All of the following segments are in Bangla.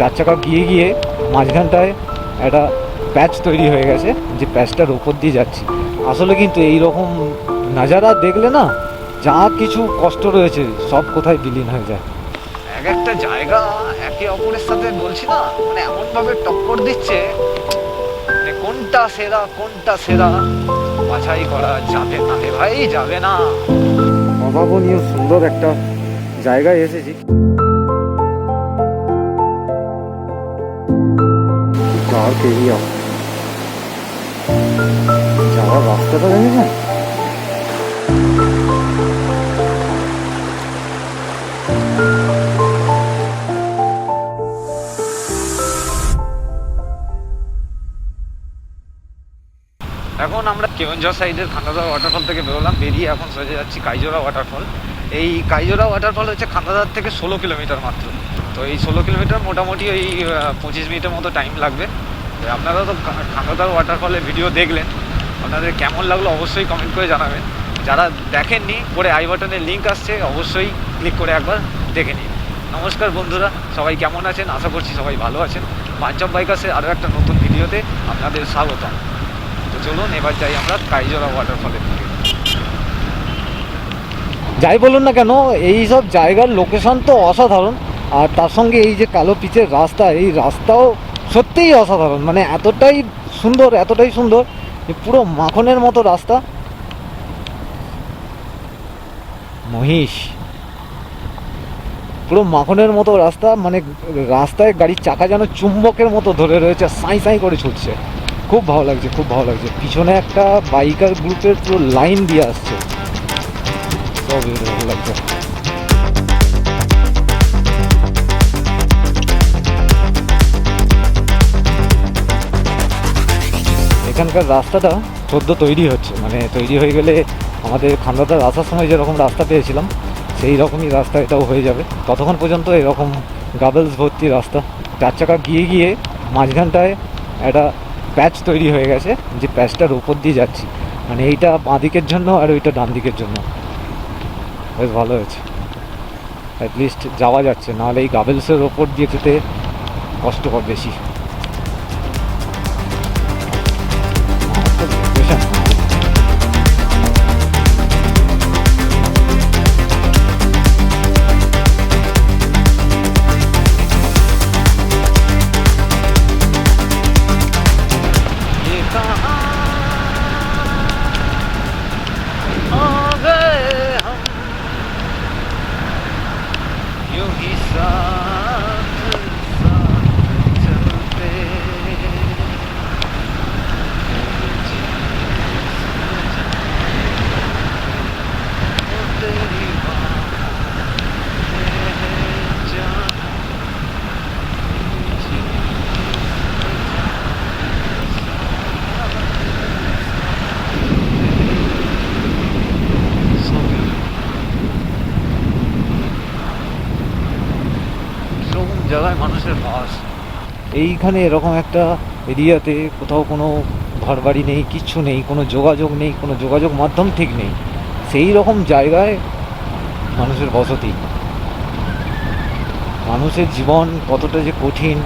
চার চাকা গিয়ে গিয়ে মাঝখানটায় একটা প্যাচ তৈরি হয়ে গেছে যে প্যাচটার ওপর দিয়ে যাচ্ছি। আসলে কিন্তু এই রকম নাজারা দেখলে না যা কিছু কষ্ট রয়েছে সব কোথায় বিলীন হয়ে যায়। এক একটা জায়গা একে অপরের সাথে বলছি না মানে এমনভাবে টক্কর দিচ্ছে মানে কোনটা সেরা কোনটা সেরা বাছাই করা যাবে না রে ভাই যাবে না। অভাবনীয় সুন্দর একটা জায়গায় এসেছি। এখন আমরা কেওনঝড় সাইডের খান্দাদার ওয়াটারফল থেকে বেরোলাম। বেরিয়ে এখন সোজা যাচ্ছি কাইজোরা ওয়াটারফল এই কাইজোরা ওয়াটারফল হচ্ছে খান্দাদার থেকে ষোলো কিলোমিটার মাত্র। তো এই ষোলো কিলোমিটার মোটামুটি ওই পঁচিশ মিনিটের মতো টাইম লাগবে। আপনারা তো খান্দাদার ওয়াটারফলের ভিডিও দেখলেন। আপনাদের কেমন লাগল অবশ্যই কমেন্ট করে জানাবেন। যারা দেখেননি পরে আই বাটনের লিঙ্ক আসছে, অবশ্যই ক্লিক করে একবার দেখে নিন। নমস্কার বন্ধুরা, সবাই কেমন আছেন? আশা করছি সবাই ভালো আছেন। পাঞ্চব বাইকার্সের আরও একটা নতুন ভিডিওতে আপনাদের স্বাগতম। তো চলুন, এবার যাই আমরা কাইজোরা ওয়াটারফলের দিকে। যাই বলুন না কেন, এই সব জায়গার লোকেশন তো অসাধারণ। আর তার সঙ্গে এই যে কালো পিচের রাস্তা, এই রাস্তাও সত্যিই অসাধারণ। মানে এতটাই সুন্দর এতটাই সুন্দর যে পুরো মাখনের মতো রাস্তা। মহিষ। পুরো মাখনের মতো রাস্তা মানে রাস্তায় গাড়ির চাকা যেন চুম্বকের মতো ধরে রয়েছে, সাই সাই করে ছুটছে। খুব ভালো লাগছে, খুব ভালো লাগছে। পিছনে একটা বাইকার গ্রুপের পুরো লাইন দিয়ে আসছে। সব ভালো লাগছে। এখানকার রাস্তাটা সদ্য তৈরি হচ্ছে। মানে তৈরি হয়ে গেলে আমাদের খান্দাদার আসার সময় যেরকম রাস্তা পেয়েছিলাম, সেই রকমই রাস্তা এটাও হয়ে যাবে। ততক্ষণ পর্যন্ত এরকম গাবেলস ভর্তি রাস্তা। চার চাকা গিয়ে গিয়ে মাঝখানটায় একটা প্যাচ তৈরি হয়ে গেছে, যে প্যাচটার উপর দিয়ে যাচ্ছি। মানে এইটা বাঁ দিকের জন্য আর ওইটা ডান দিকের জন্য। বেশ ভালো হয়েছে। অ্যাটলিস্ট যাওয়া যাচ্ছে, নাহলে এই গাবেলসের ওপর দিয়ে যেতে কষ্টকর বেশি। এইখানে এরকম একটা এরিয়াতে কোথাও কোনো ঘরবাড়ি নেই, কিচ্ছু নেই, কোনো যোগাযোগ নেই, কোনো যোগাযোগ মাধ্যম ঠিক নেই। সেই রকম জায়গায় মানুষের বসতি। মানুষের জীবন কতটা যে কঠিন,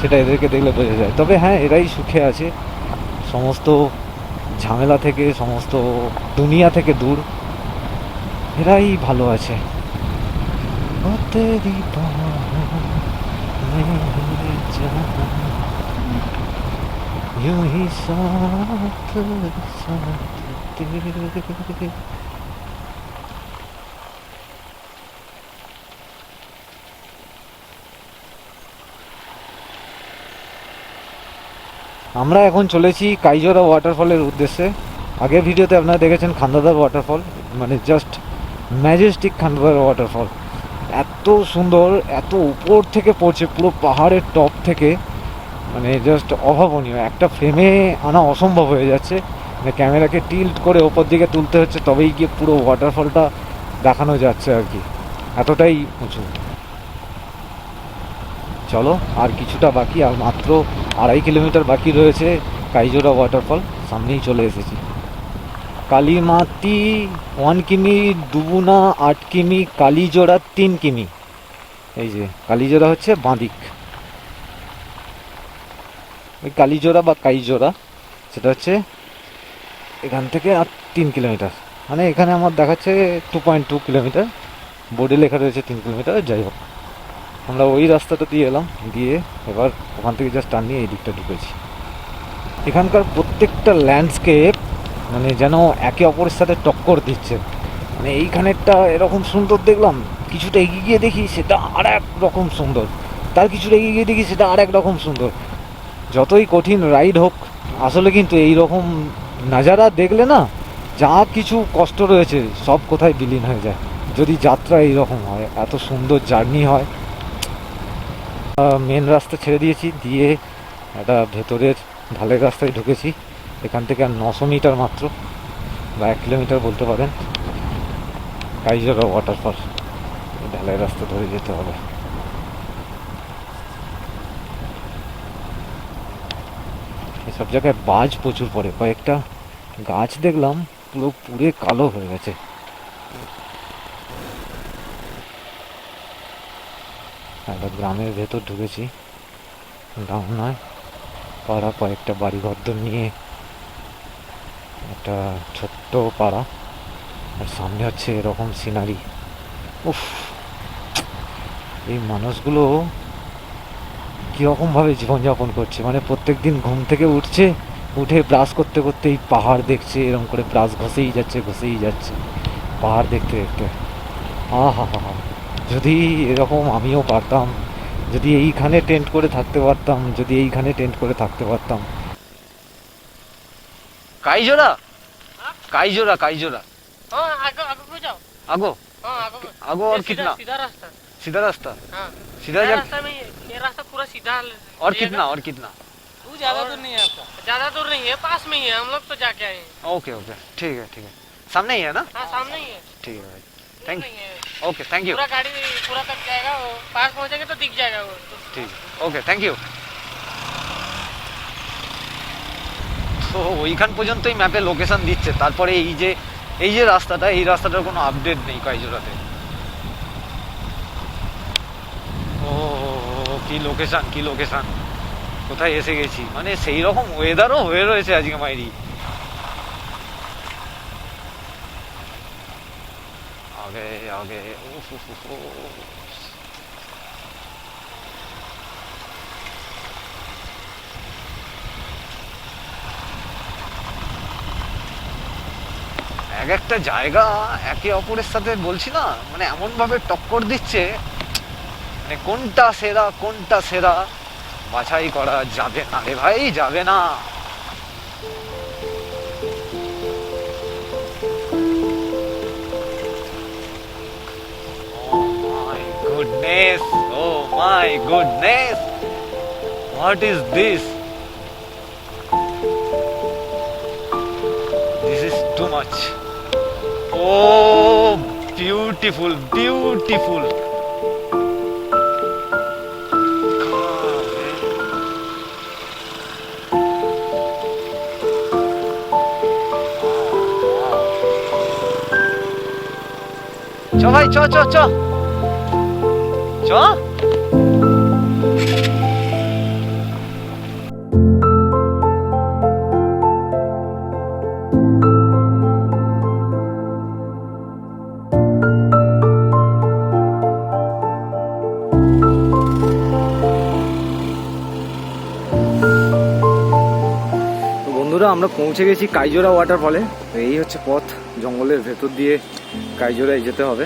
সেটা এদেরকে দেখলে বোঝা যায়। তবে হ্যাঁ এরাই সুখে আছে। সমস্ত ঝামেলা থেকে, সমস্ত দুনিয়া থেকে দূর, এরাই ভালো আছে। আমরা এখন চলেছি কাইজোরা ওয়াটারফলের উদ্দেশ্যে। আগের ভিডিওতে আপনারা দেখেছেন খান্দাদার ওয়াটারফল মানে জাস্ট ম্যাজেস্টিক খান্দাদার ওয়াটারফল এত সুন্দর, এত উপর থেকে পড়ছে, পুরো পাহাড়ের টপ থেকে। মানে জাস্ট অভাবনীয়। একটা ফ্রেমে আনা অসম্ভব হয়ে যাচ্ছে। মানে ক্যামেরাকে টিল্ট করে ওপর দিকে তুলতে হচ্ছে, তবেই গিয়ে পুরো ওয়াটারফলটা দেখানো যাচ্ছে আর কি। এতটাই উঁচু। চলো, আর কিছুটা বাকি, আর মাত্র আড়াই কিলোমিটার বাকি রয়েছে কাইজোরা ওয়াটারফল সামনেই চলে এসেছি। কালীমাতি ওয়ান কিমি দুবুনা আট কিমি, কালীজোড়া তিন কিমি। এই যে, কালীজোড়া হচ্ছে বাঁদিক ওই কালীজোড়া বা কাইজোড়া, সেটা হচ্ছে এখান থেকে আর তিন কিলোমিটার। মানে এখানে আমার দেখাচ্ছে টু পয়েন্ট টু কিলোমিটার। বোর্ডে লেখা রয়েছে তিন কিলোমিটার, যাই হোক। আমরা ওই রাস্তাটা দিয়ে এলাম, দিয়ে এবার ওখান থেকে জাস্ট টার্ন নিয়ে এই দিকটা ঢুকেছি। এখানকার প্রত্যেকটা ল্যান্ডস্কেপ মানে যেন একে অপরের সাথে টক্কর দিচ্ছে। মানে এইখানেরটা এরকম সুন্দর দেখলাম, কিছুটা এগিয়ে গিয়ে দেখি সেটা আর এক রকম সুন্দর। তার কিছুটা এগিয়ে গিয়ে দেখি সেটা আর এক রকম সুন্দর। যতই কঠিন রাইড হোক, আসলে কিন্তু এই রকম নাজারা দেখলে না, যা কিছু কষ্ট রয়েছে, সব কোথায় বিলীন হয়ে যায়। যদি যাত্রা এইরকম হয়, এত সুন্দর জার্নি হয়। মেন রাস্তা ছেড়ে দিয়েছি, দিয়ে একটা ভেতরের ঢালের রাস্তায় ঢুকেছি। এখান থেকে আর নশো মিটার মাত্র বা এক কিলোমিটার বলতে পারেন। কাইজরা ওয়াটারফল ঢালাই রাস্তা ধরে যেতে হবে। এসব জায়গায় বাজ প্রচুর পড়ে। কয়েকটা গাছ দেখলাম, পুরো পুরে কালো হয়ে গেছে। একটা গ্রামের ভেতর ঢুকেছি। গ্রাম নয়, পাড়া কয়েকটা বাড়ি ঘরদর নিয়ে একটা ছোট্ট পাড়া। আর সামনে হচ্ছে এরকম সিনারি। উফ, এই মানুষগুলো কীরকমভাবে জীবনযাপন করছে? মানে প্রত্যেক দিন ঘুম থেকে উঠছে, উঠে ব্রাশ করতে করতে এই পাহাড় দেখছে, এরকম করে ব্রাশ ঘষেই যাচ্ছে ঘষেই যাচ্ছে। পাহাড় দেখতে দেখতে। আহা হা যদি এরকম আমিও পারতাম, যদি এইখানে টেন্ট করে থাকতে পারতাম, যদি এইখানে টেন্ট করে থাকতে পারতাম কাইজোড়া কাইজোড়া কাইজোড়া हाँ आगे आगे को जाओ আগো हाँ आगे को আগो ये और सीधा- कितना सीधा रास्ता सीधा रास्ता हाँ सीधा ये जा रास्ता में ये ये रास्ता पूरा सीधा और जाएगा। कितना और कितना वो ज्यादा दूर नहीं है आपका ज्यादा दूर नहीं है पास में ही है हम लोग तो जाके आए हैं ओके ओके ठीक है ठीक है सामने ही है ना हाँ सामने ही है ठीक है भाई दूर थैंक नहीं है ओके थैंक यू पूरा गाड़ी पूरा तक जाएगा वो पास पहुंचेंगे तो दिख जाएगा वो तो ঠিক ওকে থ্যাংক তো ওইখান পর্যন্তই ম্যাপে লোকেশন দিচ্ছে। তারপরে এই যে এই যে রাস্তাটা এই রাস্তাটার কোনো আপডেট নেই কাইজোরাতে ও কি লোকেশন কি লোকেশন কোথায় এসে গেছি? মানে সেই রকম ওয়েদারও হয়ে রয়েছে আজকে মাইরি। আগে আগে উফ, এক একটা জায়গা একে অপরের সাথে বলছি না মানে এমন ভাবে টক্কর দিচ্ছে মানে কোনটা সেরা কোনটা সেরা বাছাই করা যাবে না রে ভাই যাবে না Oh goodness, oh my goodness. What is this? This is too much. Oh, beautiful, beautiful. চ ভাই চ চ চ চ পৌঁছে গেছি কাইজোরা ওয়াটারফলে এই হচ্ছে পথ, জঙ্গলের ভেতর দিয়ে কাইজোরায় যেতে হবে।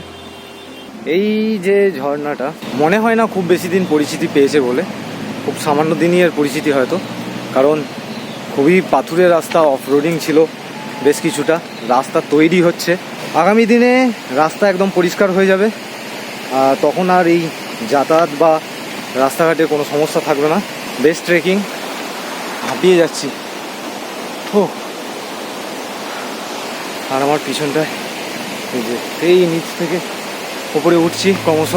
এই যে ঝর্ণাটা, মনে হয় না খুব বেশি দিন পরিচিতি পেয়েছে বলে। খুব সামান্য দিনই এর পরিচিতি হয়তো, কারণ খুবই পাথুরের রাস্তা অফ রোডিং ছিল বেশ কিছুটা, রাস্তা তৈরি হচ্ছে। আগামী দিনে রাস্তা একদম পরিষ্কার হয়ে যাবে তখন আর এই যাতায়াত বা রাস্তাঘাটে কোনো সমস্যা থাকবে না। বেশ ট্রেকিং হাঁপিয়ে যাচ্ছি। ও আর আমার পিছনটায় এই যে এই নিচ থেকে উপরে উঠছি ক্রমশ।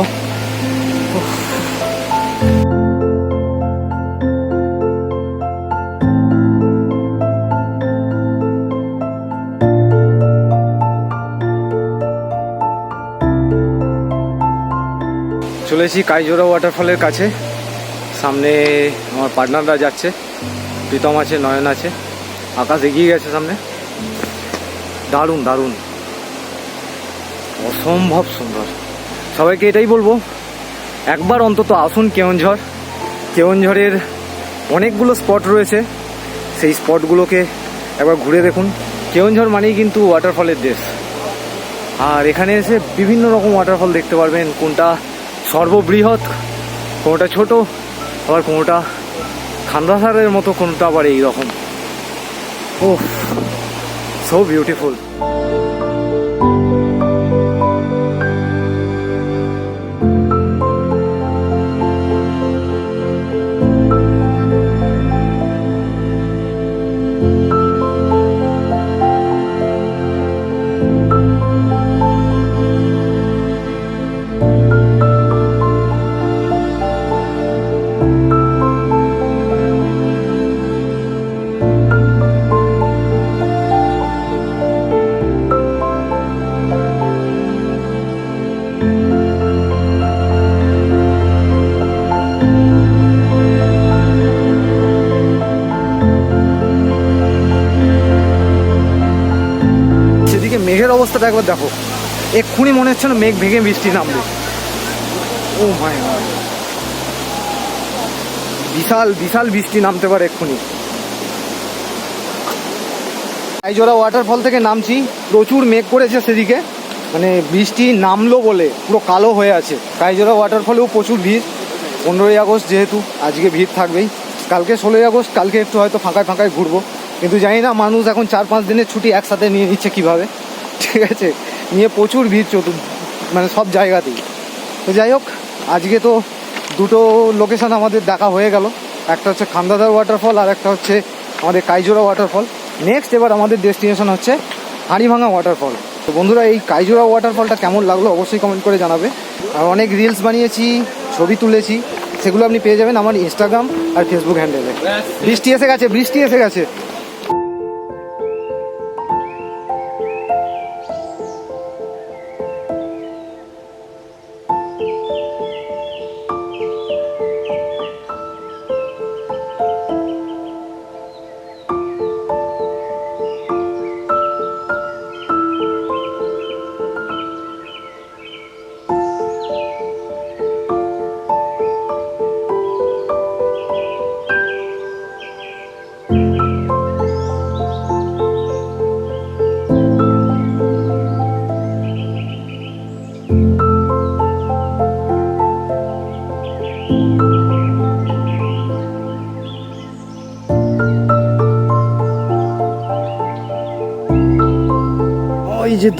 চলেছি কাইজোড়া ওয়াটারফলের কাছে। সামনে আমার পার্টনাররা যাচ্ছে। প্রীতম আছে, নয়ন আছে। আকাশ এগিয়ে গেছে সামনে। দারুণ দারুণ। অসম্ভব সুন্দর। সবাইকে এটাই বলব, একবার অন্তত আসুন কেওনঝড়। কেওনঝড়ের অনেকগুলো স্পট রয়েছে, সেই স্পটগুলোকে একবার ঘুরে দেখুন। কেওনঝড় মানেই কিন্তু ওয়াটারফলের দেশ। আর এখানে এসে বিভিন্ন রকম ওয়াটারফল দেখতে পারবেন, কোনটা সর্ববৃহৎ, কোনোটা ছোট, আবার কোনোটা খান্দাসারের মতো, কোনোটা আবার এইরকম। ও সো বিউটিফুল অবস্থাটা একবার দেখো। এক্ষুনি মনে হচ্ছে না মেঘ ভেঙে বৃষ্টি নামবে। ও মাই বিশাল বিশাল বৃষ্টি নামতে পারে এক্ষুনি। আইজোড়া ওয়াটারফল থেকে নামছি। প্রচুর মেঘ করেছে সেদিকে। মানে বৃষ্টি নামলো বলে, পুরো কালো হয়ে আছে। কাইজোড়া ওয়াটারফলেও প্রচুর ভিড়। পনেরোই আগস্ট যেহেতু, আজকে ভিড় থাকবেই। কালকে ষোলোই আগস্ট, কালকে একটু হয়তো ফাঁকায় ফাঁকায় ঘুরবো। কিন্তু জানি না, মানুষ এখন চার পাঁচ দিনের ছুটি একসাথে নিয়ে নিচ্ছে কীভাবে। ঠিক আছে নিয়ে প্রচুর ভিড় চতুর মানে সব জায়গাতেই। তো যাই হোক আজকে তো দুটো লোকেশান আমাদের দেখা হয়ে গেল। একটা হচ্ছে খান্দাদার ওয়াটারফল আর একটা হচ্ছে আমাদের কাইজোড়া ওয়াটারফল নেক্সট এবার আমাদের ডেস্টিনেশন হচ্ছে হাড়িভাঙা ওয়াটারফল তো বন্ধুরা এই কাইজোড়া ওয়াটারফলটা কেমন লাগল অবশ্যই কমেন্ট করে জানাবে। আর অনেক রিলস বানিয়েছি ছবি তুলেছি সেগুলো আপনি পেয়ে যাবেন আমার ইনস্টাগ্রাম আর ফেসবুক হ্যান্ডেলে বৃষ্টি এসে গেছে বৃষ্টি এসে গেছে।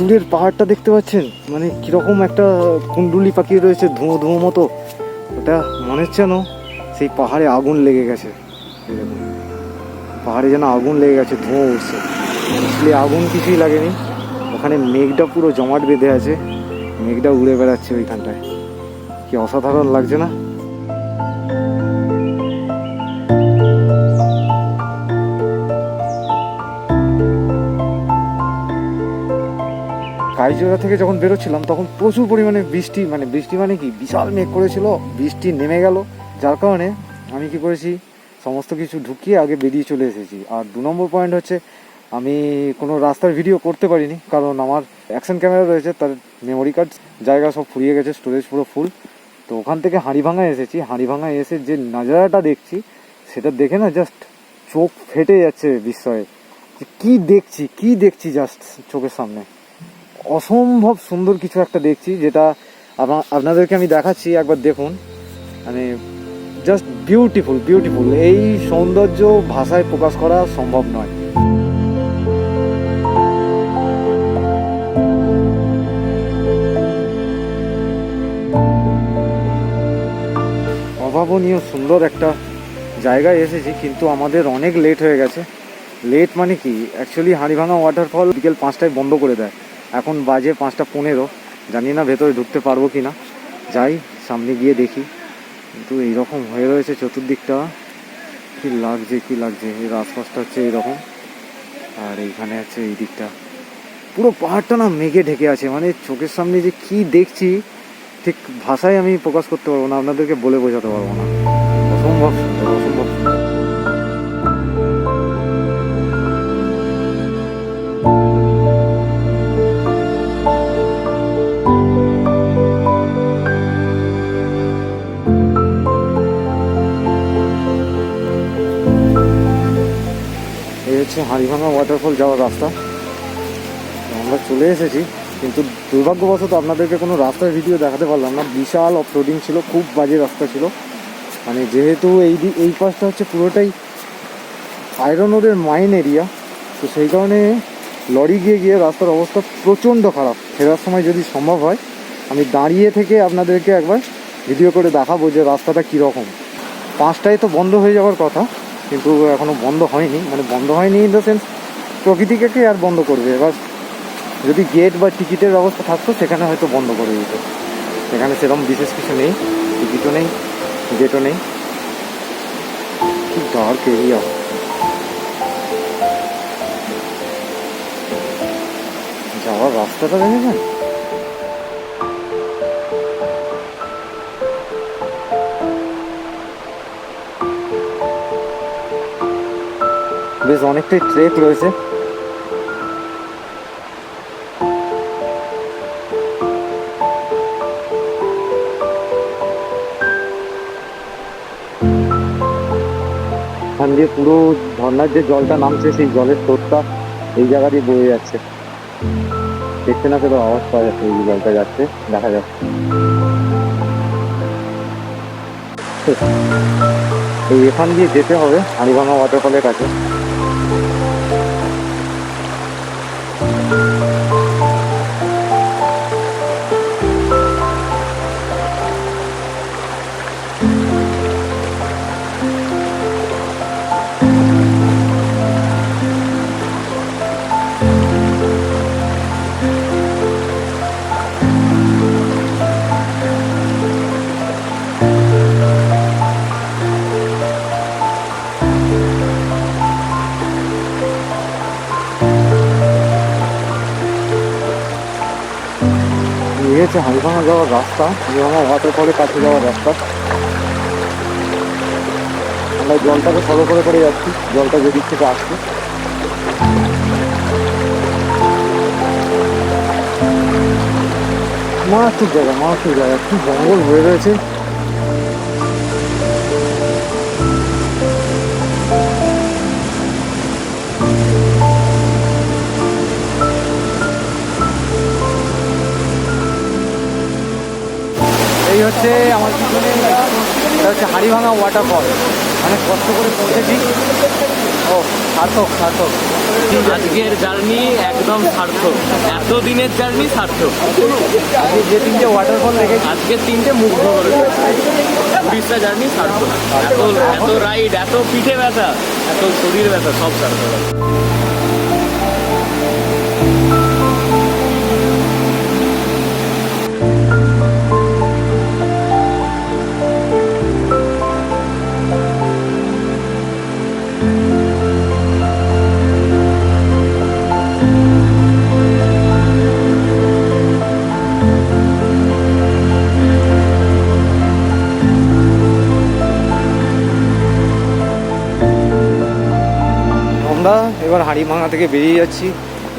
দূরের পাহাড়টা দেখতে পাচ্ছেন? মানে কীরকম একটা কুণ্ডুলি পাখি রয়েছে, ধুঁয়ো ধুঁয়ো মতো। ওটা মনে হচ্ছে যেন সেই পাহাড়ে আগুন লেগে গেছে। পাহাড়ে যেন আগুন লেগে গেছে, ধুঁয়ো উঠছে। আসলে আগুন কিছুই লাগেনি। ওখানে মেঘটা পুরো জমাট বেঁধে আছে। মেঘটা উড়ে বেড়াচ্ছে ওইখানটায়। কি অসাধারণ লাগছে না? কাইজোড়া থেকে যখন বেরোচ্ছিলাম, তখন প্রচুর পরিমাণে বৃষ্টি মানে বৃষ্টি মানে কি? বিশাল মেঘ করেছিল, বৃষ্টি নেমে গেল। যার কারণে আমি কি করেছি, সমস্ত কিছু ঢুকিয়ে আগে বেরিয়ে চলে এসেছি। আর দু নম্বর পয়েন্ট হচ্ছে, আমি কোনো রাস্তার ভিডিও করতে পারিনি, কারণ আমার অ্যাকশন ক্যামেরা রয়েছে, তার মেমোরি কার্ড জায়গা সব ফুরিয়ে গেছে স্টোরেজ পুরো ফুল তো ওখান থেকে হাঁড়িভাঙা এসেছি হাঁড়িভাঙা এসে যে নাজারাটা দেখছি, সেটা দেখে না জাস্ট চোখ ফেটে যাচ্ছে বিস্ময়ে। কী দেখছি কী দেখছি জাস্ট চোখের সামনে? অসম্ভব সুন্দর কিছু একটা দেখছি, যেটা আপনাদেরকে আমি দেখাচ্ছি, একবার দেখুন। মানে জাস্ট বিউটিফুল বিউটিফুল এই সৌন্দর্য ভাষায় প্রকাশ করা সম্ভব নয়। অভাবনীয় সুন্দর একটা জায়গায় এসেছি, কিন্তু আমাদের অনেক লেট হয়ে গেছে। লেট মানে কি? অ্যাকচুয়ালি হাঁড়িভাঙা ওয়াটারফল বিকেল পাঁচটায় বন্ধ করে দেয়। এখন বাজে পাঁচটা পনেরো। জানি না ভেতরে ঢুকতে পারব কি না যাই, সামনে গিয়ে দেখি। কিন্তু এইরকম হয়ে রয়েছে চতুর্দিকটা। কি লাগছে কি লাগছে? এর আশপাশটা হচ্ছে এইরকম। আর এইখানে আছে এই দিকটা। পুরো পাহাড়টা না মেঘে ঢেকে আছে। মানে চোখের সামনে যে কি দেখছি, ঠিক ভাষায় আমি প্রকাশ করতে পারব না। আপনাদেরকে বলে বোঝাতে পারব না। অসম্ভব হচ্ছে হাড়িভাঙা ওয়াটারফল যাওয়ার রাস্তা। আমরা চলে এসেছি, কিন্তু দুর্ভাগ্যবশত আপনাদেরকে কোনো রাস্তার ভিডিও দেখাতে পারলাম না। বিশাল অফ রোডিং ছিল, খুব বাজে রাস্তা ছিল। মানে যেহেতু এই এই পাশটা হচ্ছে পুরোটাই আয়রন রোডের মাইন এরিয়া তো সেই কারণে লরি গিয়ে গিয়ে রাস্তার অবস্থা প্রচণ্ড খারাপ। ফেরার সময় যদি সম্ভব হয়, আমি দাঁড়িয়ে থেকে আপনাদেরকে একবার ভিডিও করে দেখাবো যে রাস্তাটা কীরকম। পাঁচটায় তো বন্ধ হয়ে যাওয়ার কথা। কিন্তু এখনও বন্ধ হয়নি মানে বন্ধ হয়নি ইন দ্য সেন্স প্রকৃতিকে কে আর বন্ধ করবে। এবার যদি গেট বা টিকিটের ব্যবস্থা থাকতো, সেখানে হয়তো বন্ধ করে দিত। সেখানে সেরকম বিশেষ কিছু নেই, টিকিটও নেই গেটও নেই। খুব ডার্ক এরিয়া যাওয়ার রাস্তাটা দেখেছেন? বেশ অনেকটাই ট্রেক রয়েছে। ওখান দিয়ে পুরো ঝর্ণার যে জলটা নামছে, সেই জলের স্রোতটা এই জায়গা দিয়ে বয়ে যাচ্ছে। দেখতে না পেলেও আওয়াজ পাওয়া যাচ্ছে এই জলটা যাচ্ছে, দেখা যাচ্ছে এই এখান দিয়ে যেতে হবে হাড়িভাঙা ওয়াটারফলের কাছে। হচ্ছে হাড়িভাঙা যাওয়ার রাস্তা হাড়িভাঙা ওয়াটারফলের কাছে যাওয়ার রাস্তা। আমরা জলটাকে ফলো করে করে যাচ্ছি, জলটা যেদিক থেকে আসছে। মারাত্মক জায়গা মারাত্মক জায়গা, কি জঙ্গল হয়ে রয়েছে। এই হচ্ছে আমার পিছনে এটা হচ্ছে হাড়িভাঙা ওয়াটারফল অনেক কষ্ট করে পৌঁছেছি ও সার্থক সার্থক। আজকের জার্নি একদম সার্থক। এত দিনের জার্নি সার্থক। আজকে যে তিনটে ওয়াটারফল দেখেছি। আজকে তিনটে মুগ্ধ করে উড়িষ্যা জার্নি সার্থক। এত এত রাইড এত পিঠে ব্যথা এত শরীর ব্যথা সব সার্থক। এবার হাড়িভাঙা থেকে বেরিয়ে যাচ্ছি।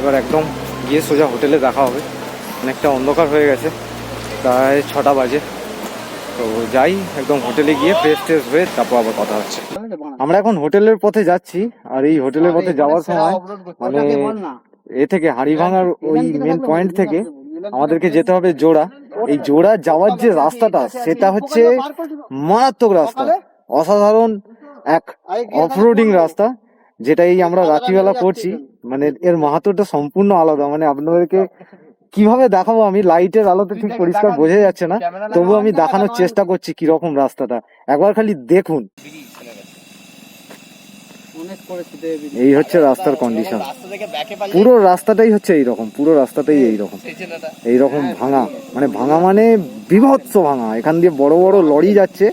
এবার একদম গিয়ে সোজা হোটেলে দেখা হবে। অনেকটা অন্ধকার হয়ে গেছে। প্রায় ছটা বাজে। তো যাই একদম হোটেলে গিয়ে ফ্রেশ ট্রেশ হয়ে তারপর আবার কথা হচ্ছে। আমরা এখন হোটেলের পথে যাচ্ছি। আর এই হোটেলের পথে যাওয়ার সময় মানে এ থেকে হাড়িভাঙার ওই মেন পয়েন্ট থেকে আমাদেরকে যেতে হবে জোড়া। এই জোড়া যাওয়ার যে রাস্তাটা সেটা হচ্ছে মারাত্মক রাস্তা। অসাধারণ এক অফরোডিং রাস্তা। যেটাই আমরা রাত্রিবেলা করছি মানে এর মাহাত্মটা সম্পূর্ণ আলাদা। মানে আপনাদেরকে কীভাবে দেখাবো আমি? লাইটের আলোতে ঠিক পরিষ্কার বোঝা যাচ্ছে। না। তবু আমি দেখানোর চেষ্টা করছি কীরকম রাস্তাটা। একবার খালি দেখুন। এই হচ্ছে রাস্তার কন্ডিশন পুরো রাস্তাটাই হচ্ছে এইরকম। পুরো রাস্তাটাই এইরকম। এইরকম ভাঙা। মানে ভাঙা মানে বিভৎস ভাঙা। এখান দিয়ে বড় বড় লরি যাচ্ছে।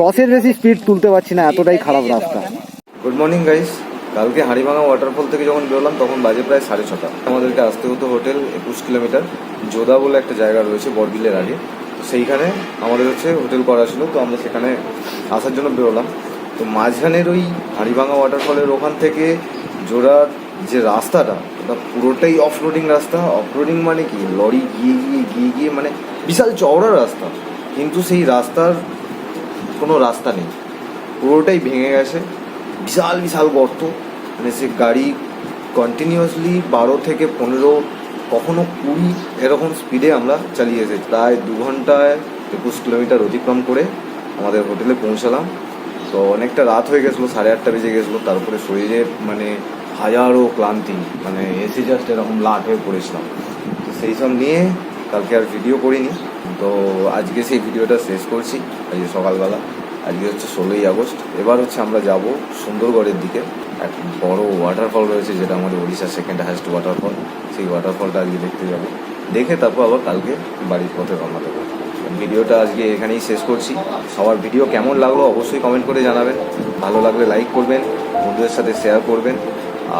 দশের বেশি স্পিড তুলতে পারছি না এতটাই খারাপ রাস্তা। গুড মর্নিং গাইস কালকে হাড়িভাঙা ওয়াটারফল থেকে যখন বেরোলাম, তখন বাজে প্রায় সাড়ে ছটা। আমাদেরকে আসতে হতো হোটেল একুশ কিলোমিটার যোদা বলে একটা জায়গা রয়েছে, বরবিলের আগে। তো সেইখানে আমাদের হচ্ছে হোটেল করা ছিল। তো আমরা সেখানে আসার জন্য বেরোলাম। তো মাঝখানের ওই হাড়িভাঙা ওয়াটারফলের ওখান থেকে জোড়ার যে রাস্তাটা, ওটা পুরোটাই অফ রোডিং রাস্তা। অফ রোডিং মানে কি? লরি গিয়ে গিয়ে গিয়ে গিয়ে মানে বিশাল চওড়া রাস্তা। কিন্তু সেই রাস্তার কোনো রাস্তা নেই। পুরোটাই ভেঙে গেছে। বিশাল বিশাল গর্ত। মানে সে গাড়ি কন্টিনিউয়াসলি বারো থেকে পনেরো, কখনো কুড়ি এরকম স্পিডে আমরা চালিয়ে এসেছি। প্রায় দু ঘন্টায় একুশ কিলোমিটার অতিক্রম করে আমাদের হোটেলে পৌঁছালাম। তো অনেকটা রাত হয়ে গেছিল, সাড়ে আটটা বেজে গেছিল। তারপরে শরীরে মানে হাজারো ক্লান্তি মানে এসে জাস্ট এরকম লাট হয়ে পড়েছিলাম। তো সেই সব নিয়ে কালকে আর ভিডিও করিনি। তো আজকে সেই ভিডিওটা শেষ করছি। আজকে সকালবেলা। আজকে হচ্ছে ষোলোই আগস্ট। এবার হচ্ছে আমরা যাব সুন্দরগড়ের দিকে। এক বড় ওয়াটারফল রয়েছে যেটা আমাদের উড়িষ্যার সেকেন্ড হাইস্ট ওয়াটারফল সেই ওয়াটারফলটা আজকে দেখতে যাব। দেখে তারপর আবার কালকে বাড়ির পথে রওনা দেবো। ভিডিওটা আজকে এখানেই শেষ করছি। সবার ভিডিও কেমন লাগল অবশ্যই কমেন্ট করে জানাবেন। ভালো লাগলে লাইক করবেন, বন্ধুদের সাথে শেয়ার করবেন।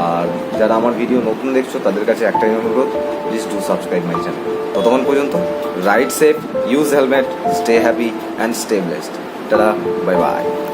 আর যারা আমার ভিডিও নতুন দেখছ, তাদের কাছে একটাই অনুরোধ please do subscribe my channel ততক্ষণ পর্যন্ত ride safe use helmet stay happy and stay blessed tata bye bye